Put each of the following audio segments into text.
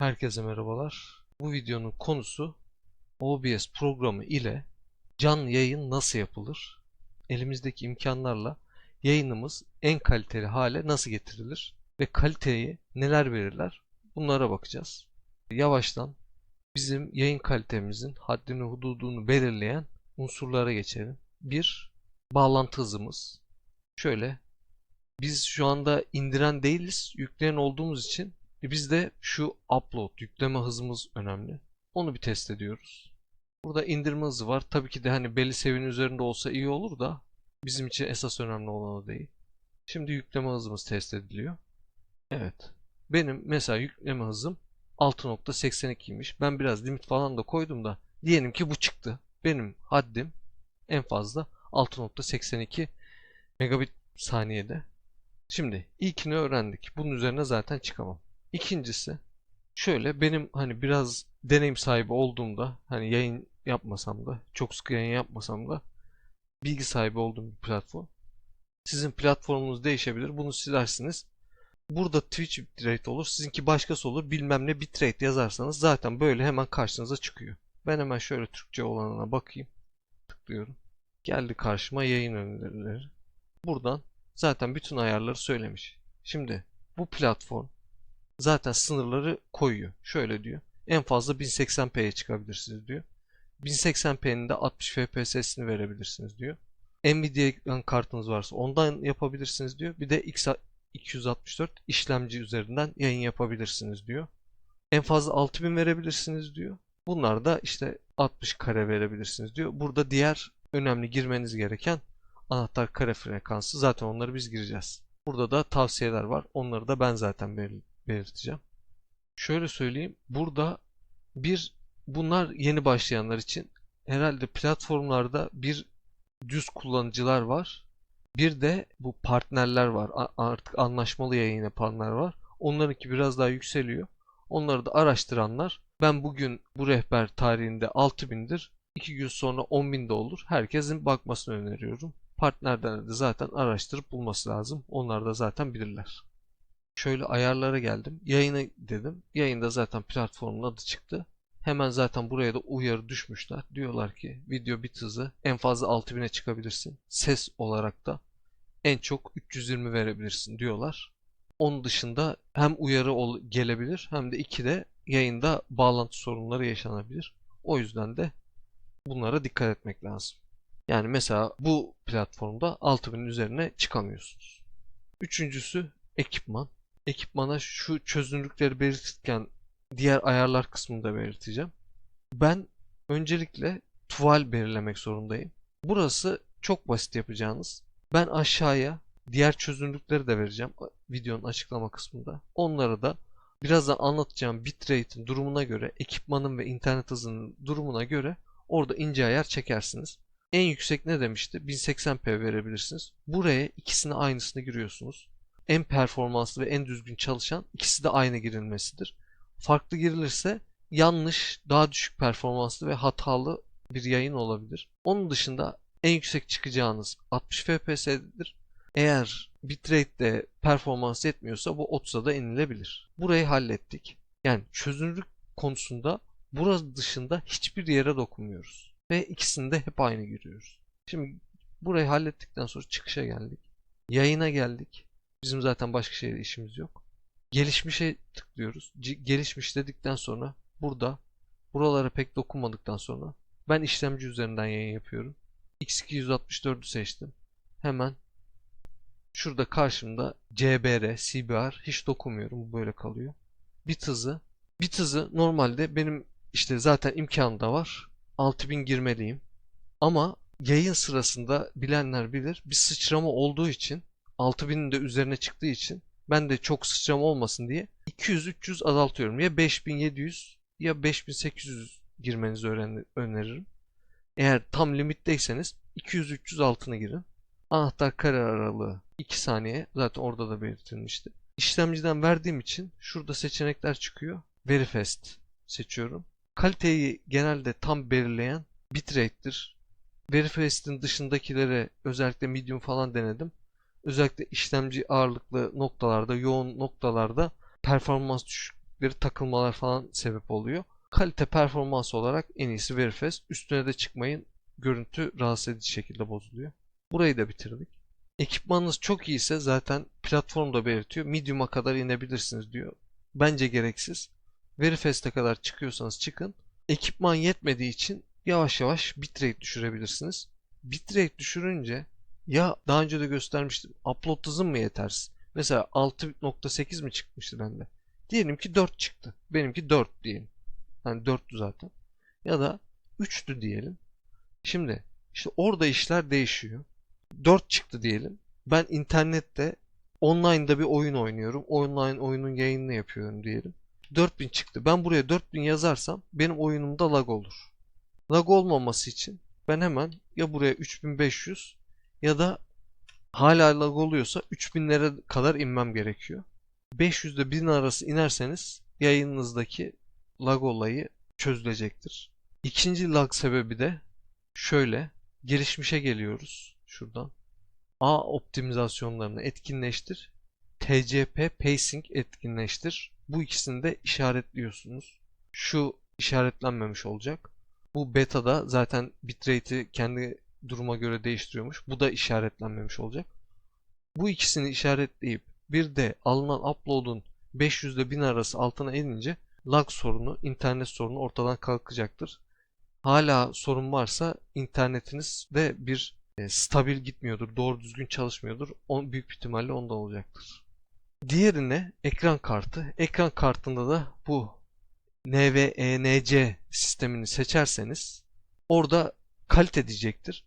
Herkese merhabalar. Bu videonun konusu OBS programı ile canlı yayın nasıl yapılır? Elimizdeki imkanlarla yayınımız en kaliteli hale nasıl getirilir? Ve kaliteyi neler verirler? Bunlara bakacağız. Yavaştan bizim yayın kalitemizin haddini hududunu belirleyen unsurlara geçelim. Bir, bağlantı hızımız. Şöyle, biz şu anda indiren değiliz, yükleyen olduğumuz için e bizde şu upload, yükleme hızımız önemli. Onu bir test ediyoruz. Burada indirme hızı var. Tabii ki de hani belli seviyenin üzerinde olsa iyi olur da bizim için esas önemli olan o değil. Şimdi yükleme hızımız test ediliyor. Evet. Benim mesela yükleme hızım 6.82'ymiş. Ben biraz limit falan da koydum da diyelim ki bu çıktı. Benim haddim en fazla 6.82 megabit saniyede. Şimdi ilkini öğrendik. Bunun üzerine zaten çıkamam. İkincisi şöyle benim hani biraz deneyim sahibi olduğumda hani yayın yapmasam da çok sık yayın yapmasam da bilgi sahibi olduğum bir platform. Sizin platformunuz değişebilir. Bunu silersiniz. Burada Twitch bitrate olur. Sizinki başkası olur. Bilmem ne bitrate yazarsanız zaten böyle hemen karşınıza çıkıyor. Ben hemen şöyle Türkçe olanına bakayım. Tıklıyorum. Geldi karşıma yayın önerileri. Buradan zaten bütün ayarları söylemiş. Şimdi bu platform zaten sınırları koyuyor. Şöyle diyor. En fazla 1080p'ye çıkabilirsiniz diyor. 1080p'nin de 60 FPS'sini verebilirsiniz diyor. Nvidia kartınız varsa ondan yapabilirsiniz diyor. Bir de X264 işlemci üzerinden yayın yapabilirsiniz diyor. En fazla 6000 verebilirsiniz diyor. Bunlar da işte 60 kare verebilirsiniz diyor. Burada diğer önemli girmeniz gereken anahtar kare frekansı. Zaten onları biz gireceğiz. Burada da tavsiyeler var. Onları da ben zaten belirledim belirteceğim. Şöyle söyleyeyim. Burada bir bunlar yeni başlayanlar için herhalde platformlarda bir düz kullanıcılar var. Bir de bu partnerler var. Artık anlaşmalı yayın yapanlar var. Onlarınki biraz daha yükseliyor. Onları da araştıranlar ben bugün bu rehber tarihinde 6000'dir. 2 gün sonra 10.000'de olur. Herkesin bakmasını öneriyorum. Partnerden de zaten araştırıp bulması lazım. Onlar da zaten bilirler. Şöyle ayarlara geldim. Yayına dedim. Yayında zaten platformun adı çıktı. Hemen zaten buraya da uyarı düşmüşler. Diyorlar ki video bit hızı en fazla 6000'e çıkabilirsin. Ses olarak da en çok 320 verebilirsin diyorlar. Onun dışında hem uyarı gelebilir hem de iki de yayında bağlantı sorunları yaşanabilir. O yüzden de bunlara dikkat etmek lazım. Yani mesela bu platformda 6000'in üzerine çıkamıyorsunuz. Üçüncüsü ekipman ekipmana şu çözünürlükleri belirtirken diğer ayarlar kısmını da belirteceğim. Ben öncelikle tuval belirlemek zorundayım. Burası çok basit yapacağınız. Ben aşağıya diğer çözünürlükleri de vereceğim videonun açıklama kısmında. Onları da birazdan anlatacağım bitrate'in durumuna göre, ekipmanın ve internet hızının durumuna göre orada ince ayar çekersiniz. En yüksek ne demişti? 1080p verebilirsiniz. Buraya ikisini aynısını giriyorsunuz en performanslı ve en düzgün çalışan ikisi de aynı girilmesidir. Farklı girilirse yanlış, daha düşük performanslı ve hatalı bir yayın olabilir. Onun dışında en yüksek çıkacağınız 60 FPS'dir. Eğer bitrate de performans yetmiyorsa bu 30'a da inilebilir. Burayı hallettik. Yani çözünürlük konusunda burası dışında hiçbir yere dokunmuyoruz. Ve ikisini de hep aynı giriyoruz. Şimdi burayı hallettikten sonra çıkışa geldik. Yayına geldik. Bizim zaten başka şeyle işimiz yok. Gelişmişe tıklıyoruz. C gelişmiş dedikten sonra burada buralara pek dokunmadıktan sonra ben işlemci üzerinden yayın yapıyorum. X264'ü seçtim. Hemen şurada karşımda CBR, CBR hiç dokunmuyorum. Bu böyle kalıyor. Bit hızı. Bit hızı normalde benim işte zaten imkanı da var. 6000 girmeliyim. Ama yayın sırasında bilenler bilir bir sıçrama olduğu için 6000'in de üzerine çıktığı için ben de çok sıçrama olmasın diye 200-300 azaltıyorum. Ya 5700 ya 5800 girmenizi öneririm. Eğer tam limitteyseniz 200-300 altına girin. Anahtar kare aralığı 2 saniye zaten orada da belirtilmişti. İşlemciden verdiğim için şurada seçenekler çıkıyor. Very fast seçiyorum. Kaliteyi genelde tam belirleyen bitrate'tir. Very fast'in dışındakilere özellikle medium falan denedim özellikle işlemci ağırlıklı noktalarda, yoğun noktalarda performans düşük gördükleri takılmalar falan sebep oluyor. Kalite performans olarak en iyisi Verifest. Üstüne de çıkmayın. Görüntü rahatsız edici şekilde bozuluyor. Burayı da bitirdik. Ekipmanınız çok iyiyse zaten platformda belirtiyor. Medium'a kadar inebilirsiniz diyor. Bence gereksiz. Verifest'e kadar çıkıyorsanız çıkın. Ekipman yetmediği için yavaş yavaş bitrate düşürebilirsiniz. Bitrate düşürünce ya daha önce de göstermiştim. Upload hızım mı yetersiz? Mesela 6.8 mi çıkmıştı bende? Diyelim ki 4 çıktı. Benimki 4 diyelim. Yani 4'tü zaten. Ya da 3'tü diyelim. Şimdi işte orada işler değişiyor. 4 çıktı diyelim. Ben internette online'da bir oyun oynuyorum. Online oyunun yayınını yapıyorum diyelim. 4000 çıktı. Ben buraya 4000 yazarsam benim oyunumda lag olur. Lag olmaması için ben hemen ya buraya 3500 ya da hala lag oluyorsa 3000'lere kadar inmem gerekiyor. 500 ile 1000 arası inerseniz yayınınızdaki lag olayı çözülecektir. İkinci lag sebebi de şöyle. Gelişmişe geliyoruz şuradan. A optimizasyonlarını etkinleştir. TCP pacing etkinleştir. Bu ikisini de işaretliyorsunuz. Şu işaretlenmemiş olacak. Bu beta'da zaten bitrate'i kendi duruma göre değiştiriyormuş. Bu da işaretlenmemiş olacak. Bu ikisini işaretleyip bir de alınan upload'un 500 ile 1000 arası altına inince lag sorunu, internet sorunu ortadan kalkacaktır. Hala sorun varsa internetiniz de bir e, stabil gitmiyordur, doğru düzgün çalışmıyordur. O, büyük bir ihtimalle ondan olacaktır. Diğerine ekran kartı. Ekran kartında da bu NVENC sistemini seçerseniz orada kalite diyecektir.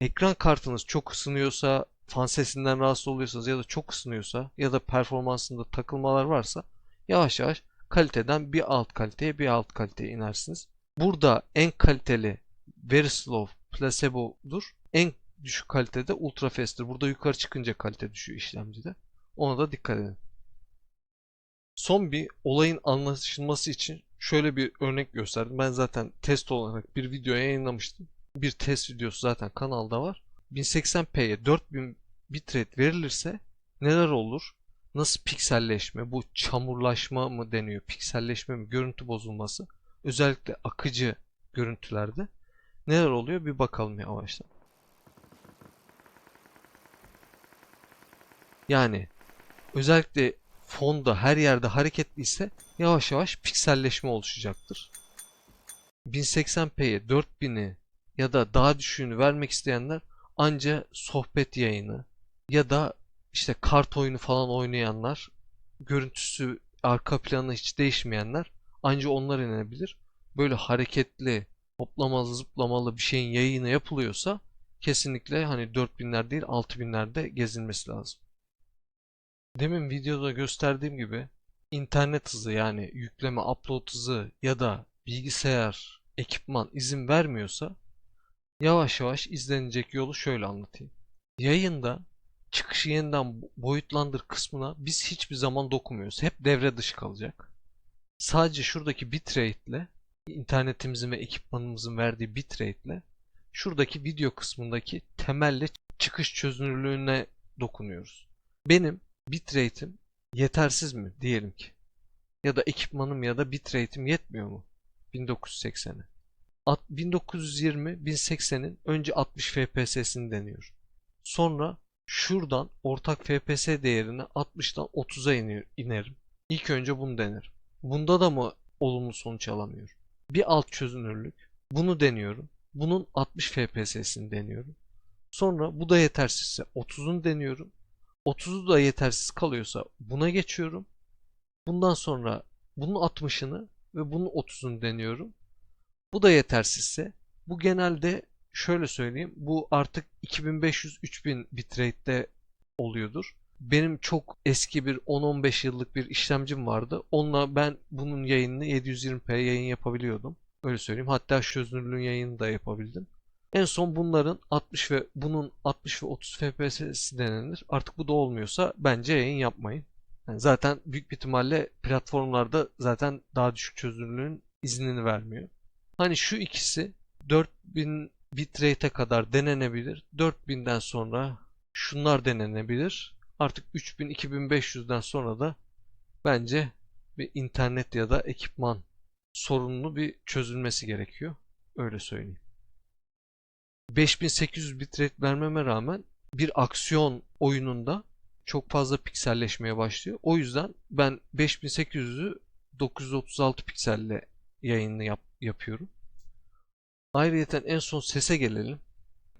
Ekran kartınız çok ısınıyorsa, fan sesinden rahatsız oluyorsanız ya da çok ısınıyorsa ya da performansında takılmalar varsa yavaş yavaş kaliteden bir alt kaliteye bir alt kaliteye inersiniz. Burada en kaliteli very slow placebo'dur. En düşük kalitede ultra fast'tir. Burada yukarı çıkınca kalite düşüyor işlemcide. Ona da dikkat edin. Son bir olayın anlaşılması için şöyle bir örnek gösterdim. Ben zaten test olarak bir video yayınlamıştım. Bir test videosu zaten kanalda var. 1080p'ye 4000 bitrate verilirse neler olur? Nasıl pikselleşme, bu çamurlaşma mı deniyor, pikselleşme mi, görüntü bozulması, özellikle akıcı görüntülerde neler oluyor bir bakalım yavaştan. Yani özellikle fonda her yerde hareketliyse yavaş yavaş pikselleşme oluşacaktır. 1080p'ye 4000'i ya da daha düşüğünü vermek isteyenler anca sohbet yayını ya da işte kart oyunu falan oynayanlar görüntüsü arka planı hiç değişmeyenler anca onlar inebilir. Böyle hareketli hoplamalı zıplamalı bir şeyin yayını yapılıyorsa kesinlikle hani 4000'ler değil 6000'lerde gezilmesi lazım. Demin videoda gösterdiğim gibi internet hızı yani yükleme upload hızı ya da bilgisayar ekipman izin vermiyorsa yavaş yavaş izlenecek yolu şöyle anlatayım. Yayında çıkışı yeniden boyutlandır kısmına biz hiçbir zaman dokunmuyoruz. Hep devre dışı kalacak. Sadece şuradaki bitrate ile internetimizin ve ekipmanımızın verdiği bitrate ile şuradaki video kısmındaki temelle çıkış çözünürlüğüne dokunuyoruz. Benim bitrate'im yetersiz mi diyelim ki? Ya da ekipmanım ya da bitrate'im yetmiyor mu? 1980'e. 1920 1080'in önce 60 FPS'sini deniyor. Sonra şuradan ortak FPS değerini 60'dan 30'a iniyor, inerim. İlk önce bunu denerim. Bunda da mı olumlu sonuç alamıyor? Bir alt çözünürlük. Bunu deniyorum. Bunun 60 FPS'sini deniyorum. Sonra bu da yetersizse 30'unu deniyorum. 30'u da yetersiz kalıyorsa buna geçiyorum. Bundan sonra bunun 60'ını ve bunun 30'unu deniyorum. Bu da yetersizse bu genelde şöyle söyleyeyim bu artık 2500-3000 bitrate'de oluyordur. Benim çok eski bir 10-15 yıllık bir işlemcim vardı. Onunla ben bunun yayınını 720p yayın yapabiliyordum. Öyle söyleyeyim. Hatta çözünürlüğün yayını da yapabildim. En son bunların 60 ve bunun 60 ve 30 FPS'si denenir. Artık bu da olmuyorsa bence yayın yapmayın. Yani zaten büyük bir ihtimalle platformlarda zaten daha düşük çözünürlüğün iznini vermiyor. Hani şu ikisi 4000 bitrate'e kadar denenebilir. 4000'den sonra şunlar denenebilir. Artık 3000-2500'den sonra da bence bir internet ya da ekipman sorununu bir çözülmesi gerekiyor. Öyle söyleyeyim. 5800 bitrate vermeme rağmen bir aksiyon oyununda çok fazla pikselleşmeye başlıyor. O yüzden ben 5800'ü 936 pikselle yayını yap, yapıyorum. Ayrıyeten en son sese gelelim.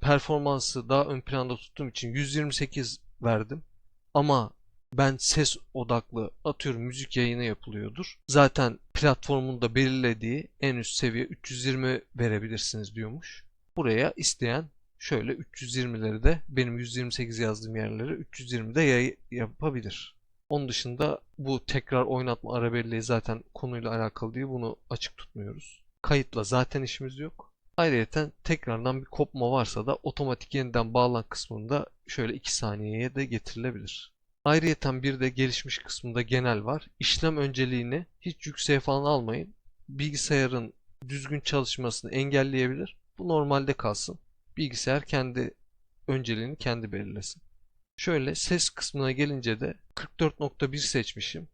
Performansı daha ön planda tuttuğum için 128 verdim. Ama ben ses odaklı atıyorum müzik yayını yapılıyordur. Zaten platformun da belirlediği en üst seviye 320 verebilirsiniz diyormuş. Buraya isteyen şöyle 320'leri de benim 128 yazdığım yerlere 320 de yay yapabilir. Onun dışında bu tekrar oynatma arabelleği zaten konuyla alakalı değil. Bunu açık tutmuyoruz. Kayıtla zaten işimiz yok. Ayrıca tekrardan bir kopma varsa da otomatik yeniden bağlan kısmında şöyle 2 saniyeye de getirilebilir. Ayrıyeten bir de gelişmiş kısmında genel var. İşlem önceliğini hiç yükseğe falan almayın. Bilgisayarın düzgün çalışmasını engelleyebilir. Bu normalde kalsın. Bilgisayar kendi önceliğini kendi belirlesin. Şöyle ses kısmına gelince de 44.1 seçmişim.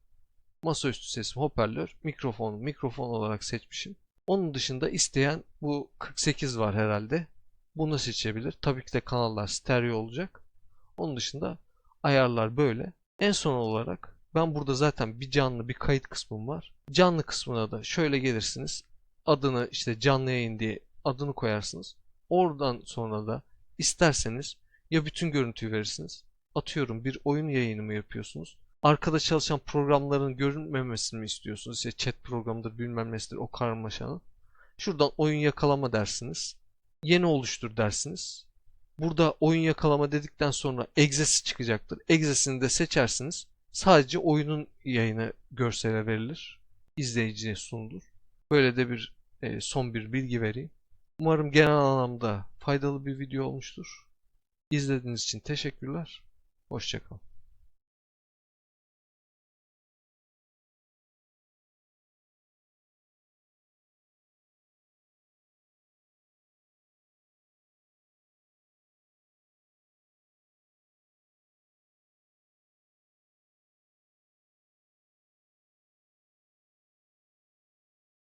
Masaüstü sesim hoparlör, mikrofonu mikrofon olarak seçmişim. Onun dışında isteyen bu 48 var herhalde. Bunu seçebilir. Tabii ki de kanallar stereo olacak. Onun dışında ayarlar böyle. En son olarak ben burada zaten bir canlı bir kayıt kısmım var. Canlı kısmına da şöyle gelirsiniz. Adını işte canlı yayın diye adını koyarsınız. Oradan sonra da isterseniz ya bütün görüntüyü verirsiniz. Atıyorum bir oyun yayını mı yapıyorsunuz? Arkada çalışan programların görünmemesini mi istiyorsunuz? İşte chat programıdır bilmem nesidir o karmaşanın. Şuradan oyun yakalama dersiniz. Yeni oluştur dersiniz. Burada oyun yakalama dedikten sonra egzesi çıkacaktır. Egzesini de seçersiniz. Sadece oyunun yayını görsele verilir. İzleyiciye sunulur. Böyle de bir e, son bir bilgi vereyim. Umarım genel anlamda faydalı bir video olmuştur. İzlediğiniz için teşekkürler. Hoşçakalın.